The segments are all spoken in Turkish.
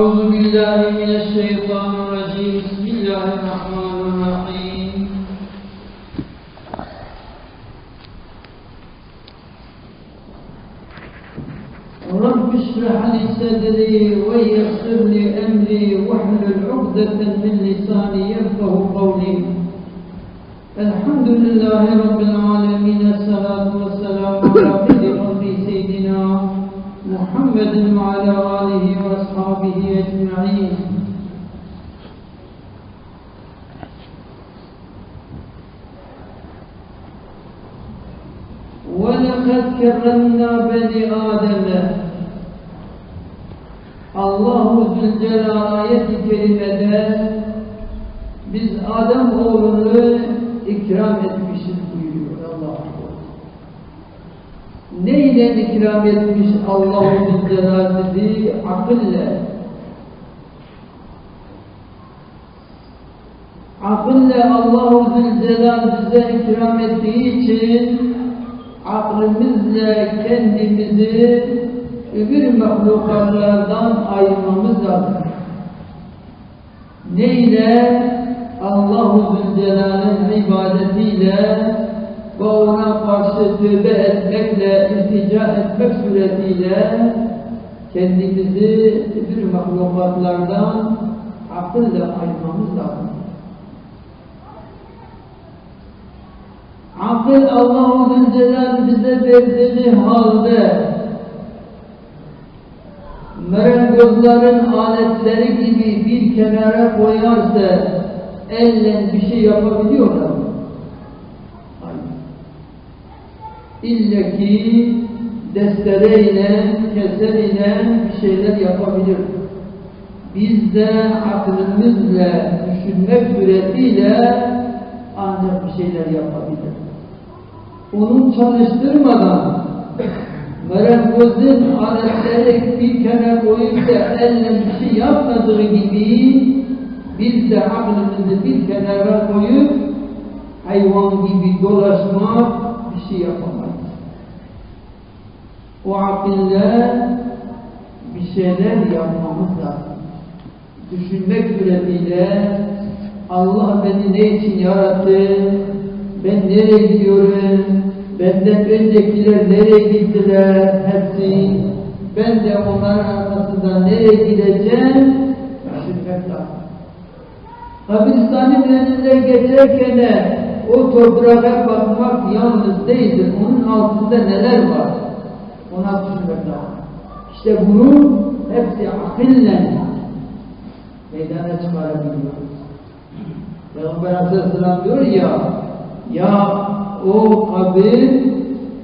أعوذ بالله من الشيطان الرجيم. بسم الله الرحمن الرحيم. رب اشرح لي صدري ويسر لي أمري واحلل عقدة من لساني يفقه قولي. الحمد لله رب العالمين الصلاة والسلام على خير خلق سيدنا محمد وعلى آله وأصحابه أجمعين ولقد كرمنا بني آدم Allahu Zülcelal ayet-i kerimede biz Adem oğlunu ikram etmişiz Neyle ikram etmiş Allahu Zülcelal bizi? Akılle. Akılle Allahu Zülcelal bize ikram ettiği için aklımızla kendimizi öbür mahlukatlardan ayırmamız lazım. Neyle? Allah-u Zülcelal'in ibadetiyle ve ona karşı tövbe etmekle, iltica etmek suretiyle kendimizi öbür mahlukatlardan akılla ayırmamız lazım. Akıl Allah-u Zülcelal bize verdiği halde merengozların aletleri gibi bir kenara koyarsa elle bir şey yapabiliyorlar mı? Hayır. İlle ki destereyle, kesereyle bir şeyler yapabilir. Biz de aklımızla düşünmek suretiyle ancak bir şeyler yapabilir. Onu çalıştırmadan merengozun aletleri bir kenara koyup da elle bir şey yapmadığı gibi biz de aklımızı bir kenara koyup hayvan gibi dolaşmak bir şey yapamayız. O akille bir şeyler yapmamız lazım. Düşünmek suretiyle Allah beni ne için yarattı, ben nereye gidiyorum, benden öncekiler nereye gittiler hepsi, ben de onların arkasından nereye gideceğim, düşünmek lazım. Kabristanın önünden geçerken o toprağa bakmak yalnız değildir. Onun altında neler var? Lazım. İşte bunu hepsi akille meydana çıkarabiliyoruz. Peygamber Aleyhisselam diyor ya ya o kabir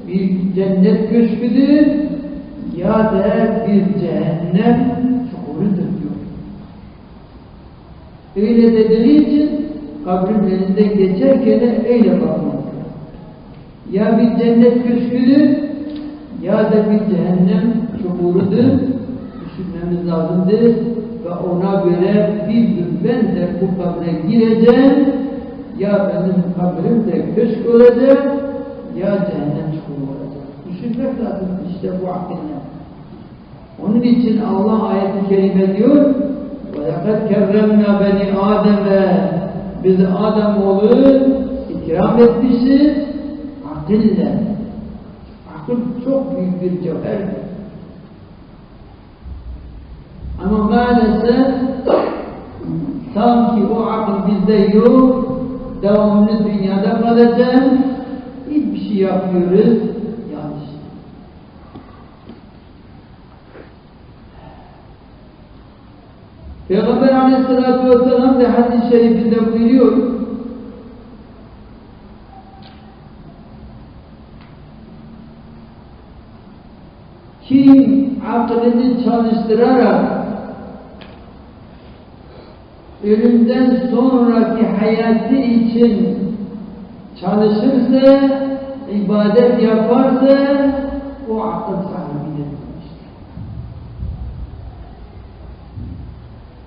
bir cennet köşküdür ya da bir cehennem çukurudur diyor. Öyle dediği için kabrin önünden geçerken öyle bakmak. Ya bir cennet köşküdür ya da bir cehennem çukurudur. Düşünmemiz lazımdır ve ona göre bir gün ben de bu kabre gireceğim ya benim kabrim de köşk olacak ya cehennem çukuru olacak. Düşünmek lazım işte bu akille. Onun için Allah ayet-i kerime diyor وَلَقَدْ كَرَّمْنَا بَنِي آدَمَ Biz Adem oğlu ikram etmişiz akille. Akıl çok büyük bir cevherdir. Ama maalesef sanki o akıl bizde yok, devamlı dünyada kalacağız, hiçbir şey yapıyoruz, yanlış. Peygamber aleyhissalatü vesselam da hadis-i şerifinde buyuruyor, kim aklını çalıştırarak ölümden sonraki hayatı için çalışırsa, ibadet yaparsa o akıl sahibidir.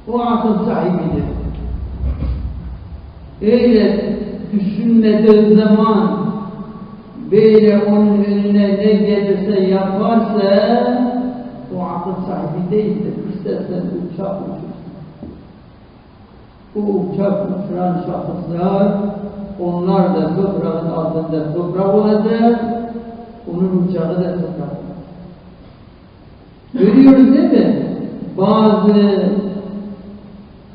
O akıl sahibidir. Öyle düşünmediği zaman böyle onun önüne ne gelirse yaparsa o akıl sahibi değildir. İstersen uçak uçur. Bu uçak uçuran şahıslar, onlar da toprağın altında toprak olacak, onun uçağı da toprak. Görüyoruz değil mi? Bazı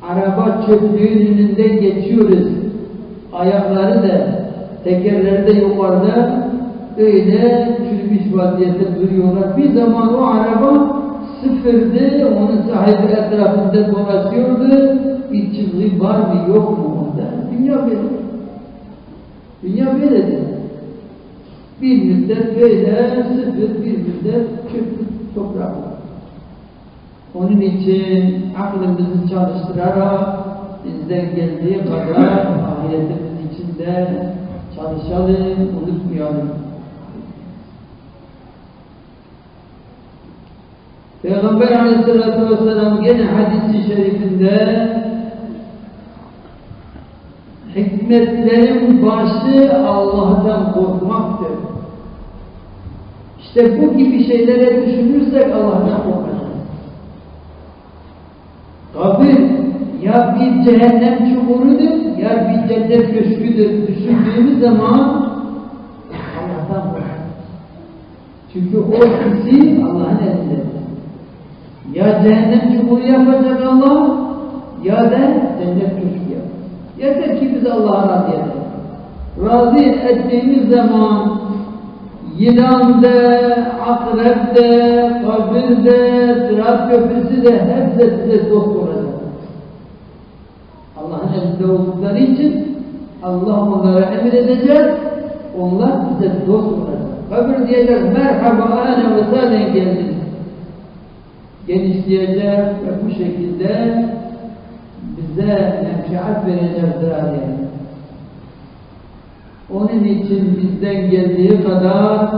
araba çöplüğün önünden geçiyoruz. Ayakları da, tekerleri de yukarıda öyle çürümüş vaziyette duruyorlar. Bir zaman o araba sıfırdı, onun sahibi etrafında dolaşıyordu. Bir çizgi var mı yok mu onda? Dünya böyle. Dünya böyledir. Bir müddet böyle sıfır, bir müddet çöplük toprak var. Onun için aklımızı çalıştırarak bizden geldiği kadar ahiretimiz içinde çalışalım, unutmayalım. Peygamber aleyhissalatü vesselam gene hadisi şerifinde hikmetlerin başı Allah'tan korkmaktır. İşte bu gibi şeylere düşünürsek Allah'tan korkacağız. Kabir ya bir cehennem çukurudur ya bir cennet köşküdür düşündüğümüz zaman Allah'tan korkacağız. Çünkü o ikisi Allah'ın elinde. Ya cehennem çukuru yapacak Allah ya da cennet köşkü yapacak. Yeter ki bizi Allah'a razı edelim. Razı ettiğimiz zaman yılan da, akrep de, kabir de, sırat köprüsü de hepsi size dost olacak. Allah'ın elinde oldukları için Allah onlara emredecek, onlar bize dost olacak. Kabir diyecek, merhaba ane ve salen geldiniz. Genişleyecek ve bu şekilde bize menfiat verecektir aleyhine. Onun için bizden geldiği kadar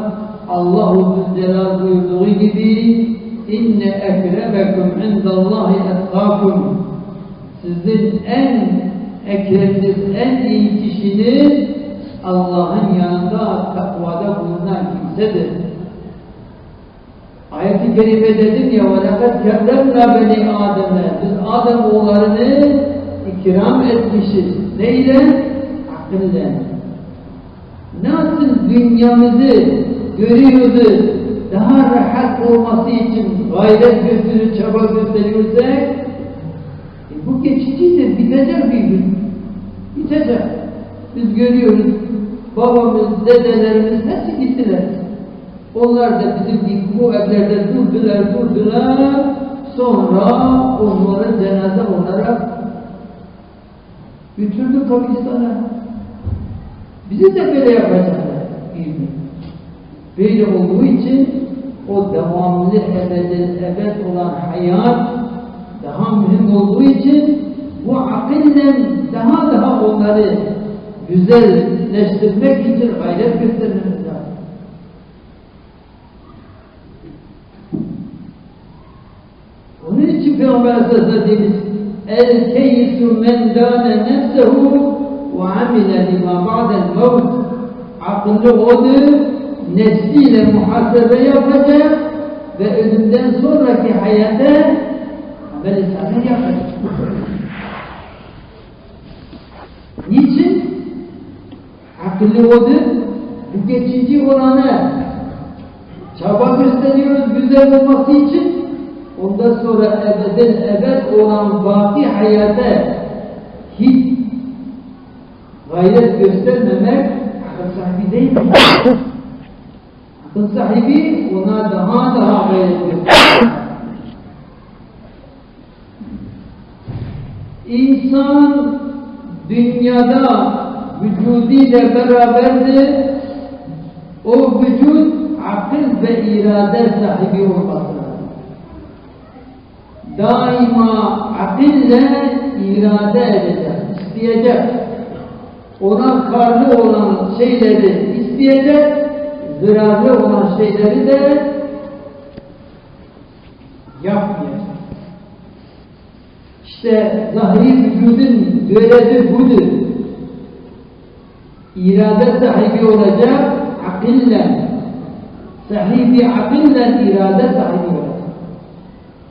Allah-u Zülcelal buyurduğu gibi inne ekremekum indallahi etkakum sizin en ekreminiz, en iyi kişiniz Allah'ın yanında takvada bulunan kimsedir. Ayet-i Kerime dedim ya وَلَقَدْ كَرَّمْنَا بَنِي Adem'e Biz Adem oğullarını ikram etmişiz. Neyle? Akılle. Nasıl dünyamızı görüyordu, daha rahat olması için gayret gösteriyor, çaba gösteriyorsak e bu geçicidir, bitecek bir gün. Bitecek. Biz görüyoruz, babamız, dedelerimiz hepsi gittiler. Onlar da bizim evlerde durdular, durdular. Sonra onları cenaze olarak götürdü kabristana. Bizi de böyle yapacaklar. Böyle olduğu için o devamlı ebedi, ebed olan hayat daha mühim olduğu için bu akille daha daha onları güzelleştirmek için gayret göstermemiz lazım. Onun için Peygamber Aleyhisselatü El keyyisu men dâne nefsehu ve amile lima ba'del mevt akıllı odur nefsiyle muhasebe yapacak ve ölümden sonraki hayata amel-i salih yapacak. Niçin? Akıllı odur bu geçici olanı çaba gösteriyoruz güzel olması için ondan sonra ebeden ebed olan baki hayata hiç gayret göstermemek akıl sahibi değil mi? akıl sahibi ona daha daha gayret gösterir. İnsan dünyada vücudiyle beraberdir. O vücut akıl ve irade sahibi olması lazım. Daima akille irade edecek, isteyecek. Ona karlı olan şeyleri isteyecek, zararlı olan şeyleri de yapmayacak. İşte zahiri vücudun görevi budur. İrade sahibi olacak, akille. Sahibi akille irade sahibi olacak.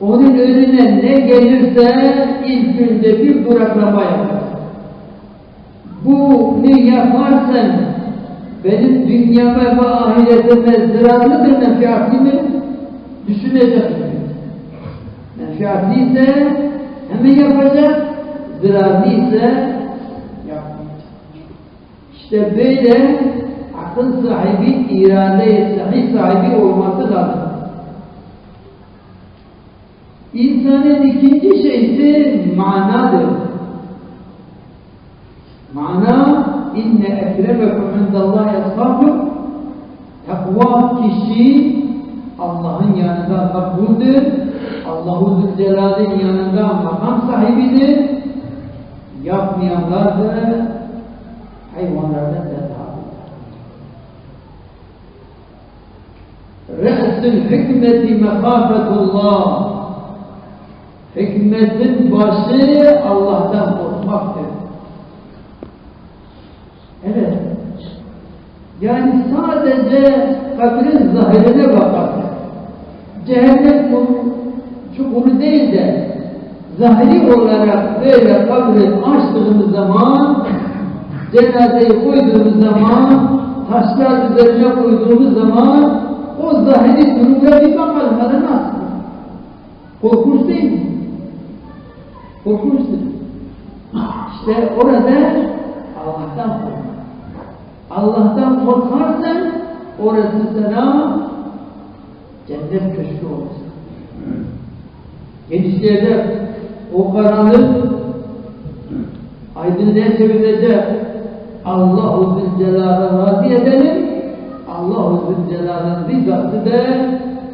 Onun önüne ne gelirse ilk günde bir duraklama yapar. Bunu yaparsan benim dünyama ve ahiretime zararlıdır, menfaatli mi? Düşüneceksin. Menfaatliyse hemen yapacak, zararlıysa yapmayacak. İşte böyle akıl sahibi, irade sahibi olması lazım. İnsanın ikinci şeysi manadır. Mana inne ekremekum indallahi eshakum takva kişi Allah'ın yanında makbuldür. Allah-u Zülcelal'in yanında makam sahibidir. Yapmayanlar da hayvanlardan da Re'sül hikmeti mekafetullah Hikmetin başı Allah'tan korkmaktır. Evet. Yani sadece kabrin zahirine bakarsak, cehennem çukuru değil de zahiri olarak böyle kabri açtığımız zaman, cenazeyi koyduğumuz zaman, taşlar üzerine koyduğumuz zaman o zahiri durumda bir bakalım. Hadi nasıl? Korkunç değil mi? Korkunçtur. İşte orada Allah'tan kork. Allah'tan korkarsan orası sana cennet köşkü olur. Genişleyecek. O karanlık aydınlığa çevirecek. Allah-u Zülcelal'ı razı edelim. Allah-u Zülcelal'ın rızası da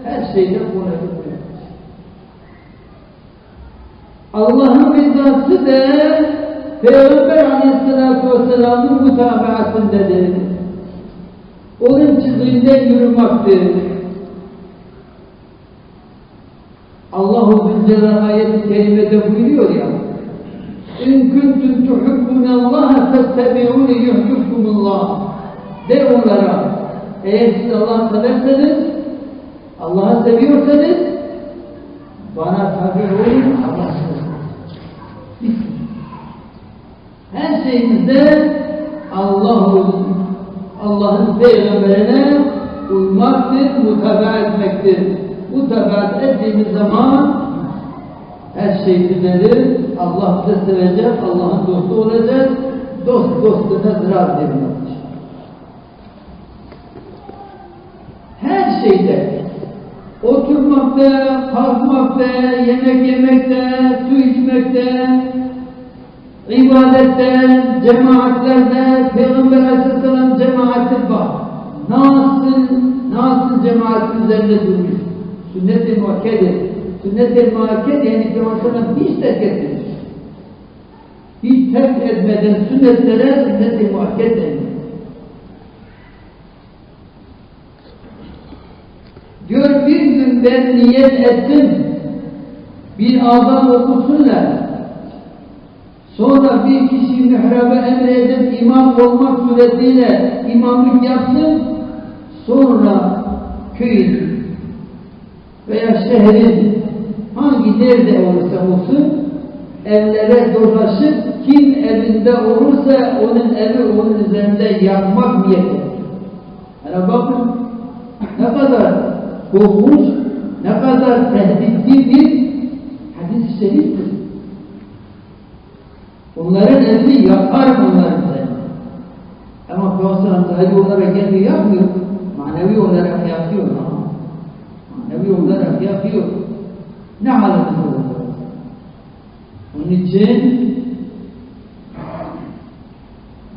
her şeyden kolaylık Allah'ın rızası da Peygamber Aleyhisselatü Vesselam'ın mutabaatındadır. Onun çizgiinden yürümektir. Allah-u Zülcelal ayet-i kerimede buyuruyor ya İn kuntum tuhibbunallaha fettebi'uni yuhbibkumullah De onlara eğer siz Allah'ı severseniz Allah'ı seviyorsanız bana tabi olun Allah her şeyimizde Allah'ın Allah'ın peygamberine uymaktır, mutaba etmektir. Mutabaat ettiğimiz zaman her şey düzelir. Allah bize sevecek, Allah'ın dostu olacak. Dost dostuna zarar vermektir. Her şeyde oturmakta, kalkmakta, yemek yemekte, su içmekte, ibadette, cemaatlerde Peygamber Aleyhisselam cemaati var. Nasıl, nasıl cemaatin üzerinde durmuş? Sünnet-i muakkedir. Sünnet-i muakked yani Peygamber hiç terk etmemiş. Hiç terk etmeden sünnetlere sünnet-i muakked Diyor bir gün ben niyet ettim. Bir adam okusunlar. Sonra bir kişi mihraba emredip imam olmak suretiyle imamlık yapsın. Sonra köyün veya şehrin hangi nerede olursa olsun evlere dolaşıp kim evinde olursa onun evi onun üzerinde yakmak niyeti. Yani bakın ne kadar korkunç, ne kadar tehditli bir hadis-i şeriftir. Onların evini yakar bunların üzerine. Ama Peygamber sadece onlara gelmiyor, yapmıyor. Manevi olarak yapıyor. Ha? Manevi olarak yapıyor. Ne halimiz olur? Onun için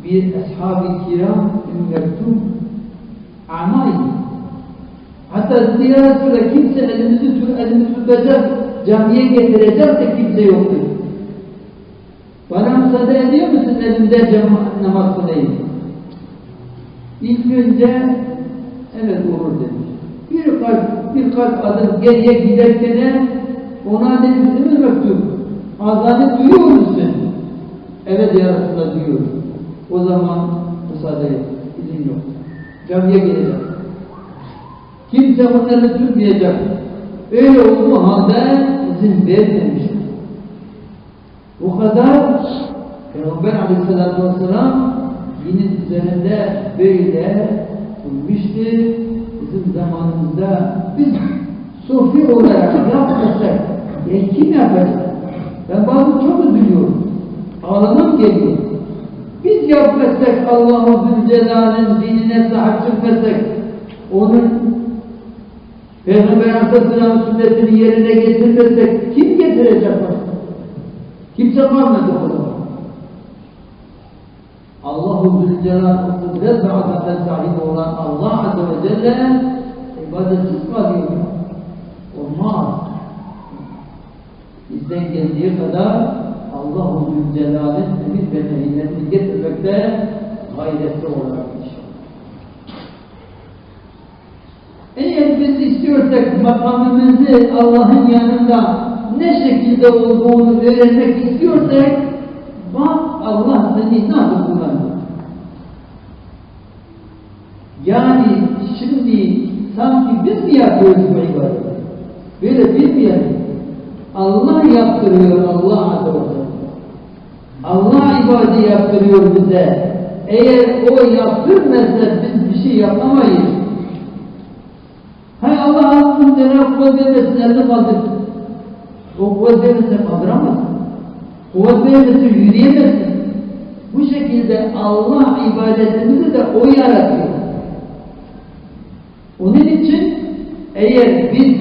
bir ashab-ı kiram ümmetum amayı hatta ziyaretinde kimse elimizi tut, elimizi tutacak, camiye getirecek de kimse yoktur. Bana müsaade ediyor musun elimde cemaat namaz kılayım? İlk önce evet olur demiş. Birkaç, birkaç adım geriye giderken ona demiş değil mi mektup? Azanı duyuyor musun? Evet ya Resulallah duyuyor. O zaman müsaade et, izin yok. Camiye gelecek. Kimse onları tutmayacak. Öyle olduğu halde izin vermemiştir. Bu kadar Peygamber aleyhissalatü vesselam dinin üzerinde böyle bulmuştu. Bizim zamanımızda biz sofi olarak yapmasak, ya kim yapacak? Ben bazen çok üzülüyorum. Ağlamam geliyor. Biz yapmasak Allahu Zülcelal'in dinine sahip çıkmasak, onun Peygamber Aleyhisselam sünnetini yerine getirmesek kim getirecek başka? Kimse kalmadı o zaman. Allahu Zülcelal kudret ve azamet sahibi olan Allah Azze ve Celle ibadetsiz kalıyor. Olmaz. Bizden geldiği kadar Allahu Zülcelal'in emir ve nehirlerini getirmekte gayretli olarak inşallah. Eğer biz istiyorsak makamımızı Allah'ın yanında ne şekilde olduğunu öğrenmek istiyorsak bak Allah seni nasıl kullanıyor. Yani şimdi sanki biz mi yapıyoruz bu ibadeti? Böyle biz mi? Allah yaptırıyor Allah Azze. Allah ibadeti yaptırıyor bize. Eğer o yaptırmazsa biz bir şey yapamayız. Hay Allah aslında Cenab-ı kuvvet vermesin, elde kaldırsın. O kuvvet vermese kaldıramazsın. Kuvvet vermese yürüyemezsin. Bu şekilde Allah ibadetimizi de o yaratıyor. Onun için eğer biz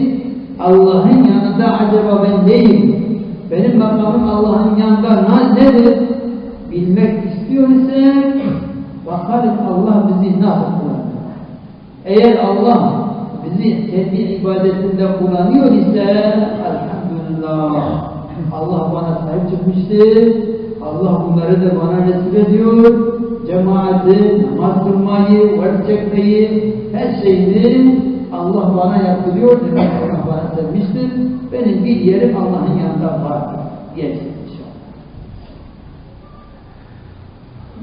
Allah'ın yanında acaba ben neyim? Benim makamım Allah'ın yanında nedir? Bilmek istiyorsak bakalım Allah bizi nasıl kullanıyor. Eğer Allah bizi kendi ibadetinde kullanıyor ise elhamdülillah Allah bana sahip çıkmıştır. Allah bunları da bana nasip ediyor. Cemaati, namaz kılmayı, varit çekmeyi, her şeyini Allah bana yaptırıyor. Demek Allah bana sevmiştir. Benim bir yerim Allah'ın yanında var diyecek inşallah.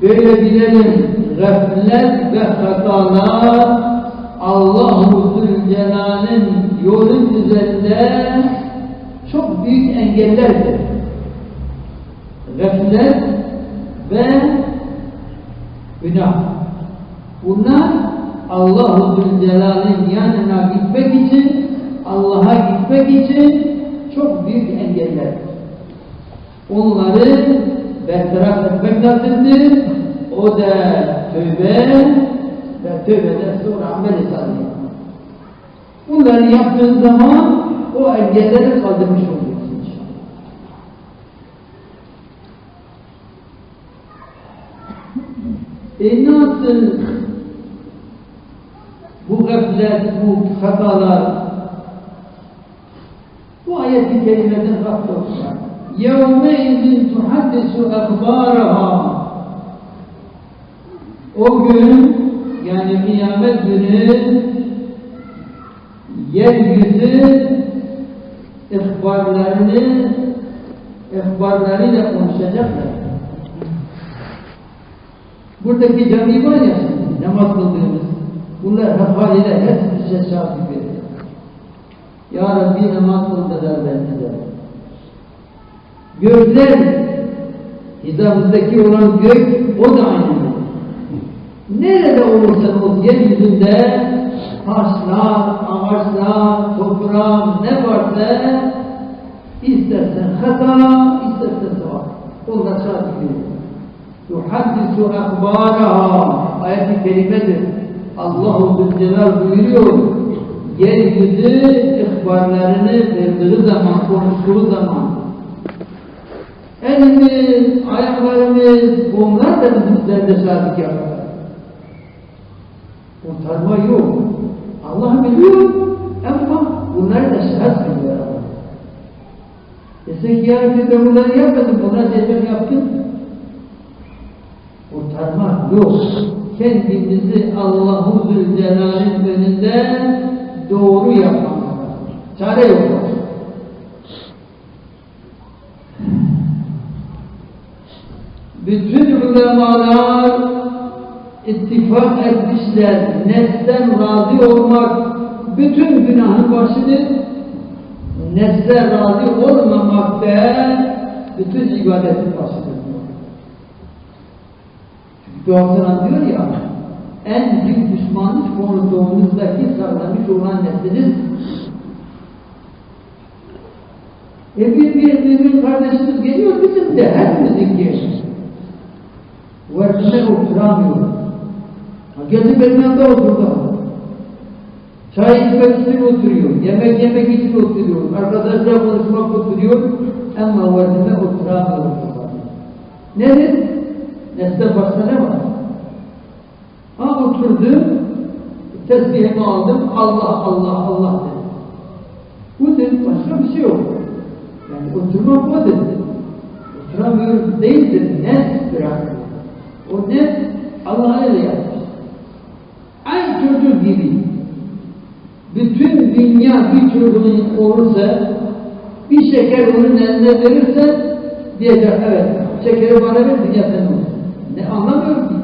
Böyle bilelim gaflet ve hatalar Allah-u Zülcelal'in yolun üzerinde çok büyük engellerdir. Gaflet ve günah. Bunlar Allah-u Zülcelal'in yanına gitmek için, Allah'a gitmek için çok büyük engellerdir. Onları bertaraf etmek lazımdır. O da tövbe ve tövbeden sonra amel hesabı Bunları yaptığın zaman o engelleri kaldırmış oluyorsun inşallah. E nasıl bu gaflet, bu hatalar bu ayet-i kerimeden Rabb'de okuyar. يَوْمَئِذٍ تُحَدِّسُ أَخْبَارَهَا O gün yani kıyamet günü yeryüzü ihbarlarını ihbarlarıyla konuşacaklar. Buradaki cami var ya namaz kıldığımız bunlar haliyle hepsi bize şahit veriyor. Ya Rabbi namaz kıldılar bende Gökler hizamızdaki olan gök o da aynı. Nerede olursa ol yeryüzünde taşlar, ağaçlar, toprak ne varsa istersen hata, istersen sevap. Onlar şahit. Yuhaddisu akbaraha ayet-i kerimedir. Allah-u Zülcelal buyuruyor. Yeryüzü ihbarlarını verdiği zaman, konuştuğu zaman elimiz, ayaklarımız, onlar da bizim üzerinde şahitlik yapar. Kurtarma yok. Allah biliyor ama bunları da şahit biliyor Allah. Desek ya ben bunları yapmadım, bunlar desek yaptın. Kurtarma yok. Kendimizi Allahu Zülcelal'in önünde doğru yapmamız. Çare yok. Bütün ulemalar ittifak etmişler. Nefsten razı olmak bütün günahın başıdır. nesle razı olmamak da bütün ibadetin başıdır. Çünkü duasına diyor ya, en büyük düşmanlık konuştuğumuzdaki sağlamış olan nesliniz. E bir, bir mümin kardeşimiz geliyor bizim de hepimizin geliyor. Vaktine oturamıyor. Geldi benim yanımda oturdu. Çay içmek için oturuyor, yemek yemek için oturuyor, arkadaşlar konuşmak oturuyor ama vaktine oturamıyor. Nedir? Nesle başka ne var? Ha oturdum, tesbihimi aldım, Allah Allah Allah dedim. Budur, başka bir şey yok. Yani oturmak budur. Oturamıyor değildir, nes bırakıyor. O nes Allah'a öyle yapmış. Aynı çocuk gibi. Bütün dünya bir çocuğun olursa, bir şeker onun eline verirse, diyecek evet, şekeri bana ver, dünya senin olsun. Ne anlamıyor ki?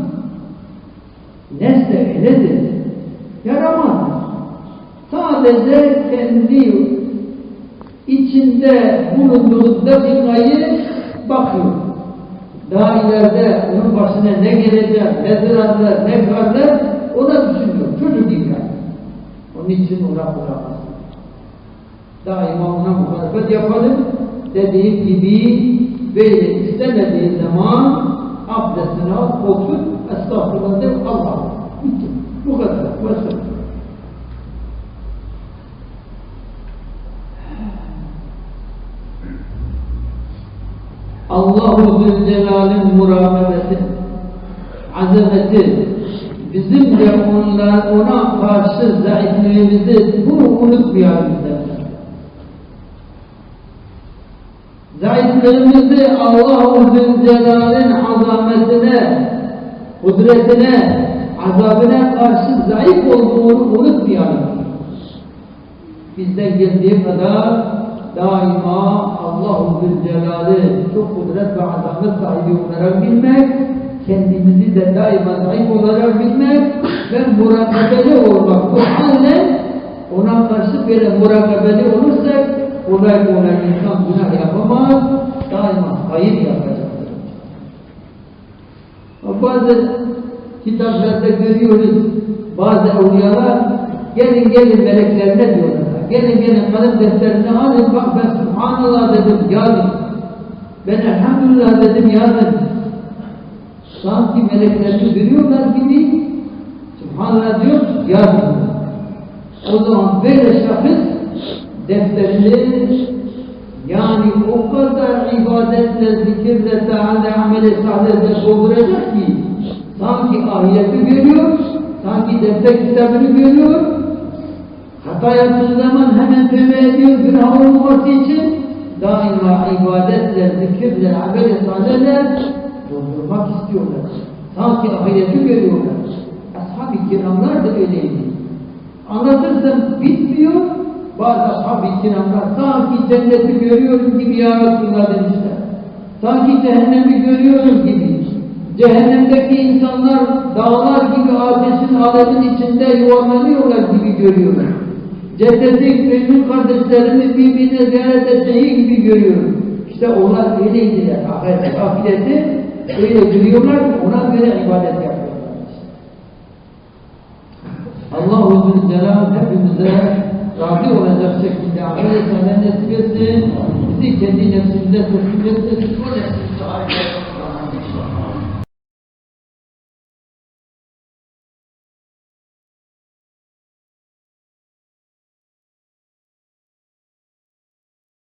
Nesle öyledir. Yaramaz. Sadece kendi içinde bulunduğu dakikayı bakıyor. Daha ileride onun başına ne gelecek, ne zararlar, ne karlar ona düşünüyor. Çocuk gibi yani. Onun için ona bırakmaz. Daima ona muhalefet yapalım. Dediğim gibi böyle istemediği zaman abdestini al, otur, estağfurullah de Allah. Bitti. Bu kadar. Başka. Allahu Zülcelal'in murakabeti, azameti, bizim de onlar, ona karşı zayıflığımızı bunu unutmayalım derler. Zayıflığımızı Allah-u Zülcelal'in azametine, kudretine, azabına karşı zayıf olduğunu unutmayalım. Bizden geldiği kadar daima Allah-u Zülcelal'i çok kudret ve azamet sahibi olarak bilmek, kendimizi de daima zayıf olarak bilmek ve murakabeli olmak. Bu halle ona karşı böyle murakabeli olursak kolay kolay insan günah yapamaz, daima hayır yapacaktır. Bazı kitaplarda görüyoruz, bazı evliyalar gelin gelin meleklerine diyorlar. Gelin gelin kalem defterini alın bak ben Subhanallah dedim yazın. Ben Elhamdülillah dedim yazın. Sanki meleklerini görüyorlar gibi Subhanallah diyor yazın. O zaman böyle şahıs defterini yani o kadar ibadetle, zikirle, taale, amele, sahnetle dolduracak ki sanki ahireti görüyor, sanki defter kitabını görüyor, hata yaptığı zaman hemen tövbe ediyor, günah olmaması için daima ibadetle, zikirle, amele, sahnetle doldurmak istiyorlar. Sanki ahireti görüyorlar. Ashab-ı kiramlar da öyleydi. Anlatırsam bitmiyor, bazı ashab-ı kiramlar sanki cenneti görüyorum gibi ya Resulullah demişler. Sanki cehennemi görüyorum gibi. Cehennemdeki insanlar dağlar gibi ateşin alemin içinde yuvarlanıyorlar gibi görüyorum. Cenneti mümin kardeşlerimi birbirine ziyaret edeceği gibi görüyorum. İşte onlar öyleydiler. Ahiret, ahireti öyle görüyorlar, ona göre ibadet yapıyorlar. Allah-u Zülcelal hepimize razı olacak şekilde amel etmeden nasip etsin. Bizi kendi nefsimize teslim etsin. O nefsimize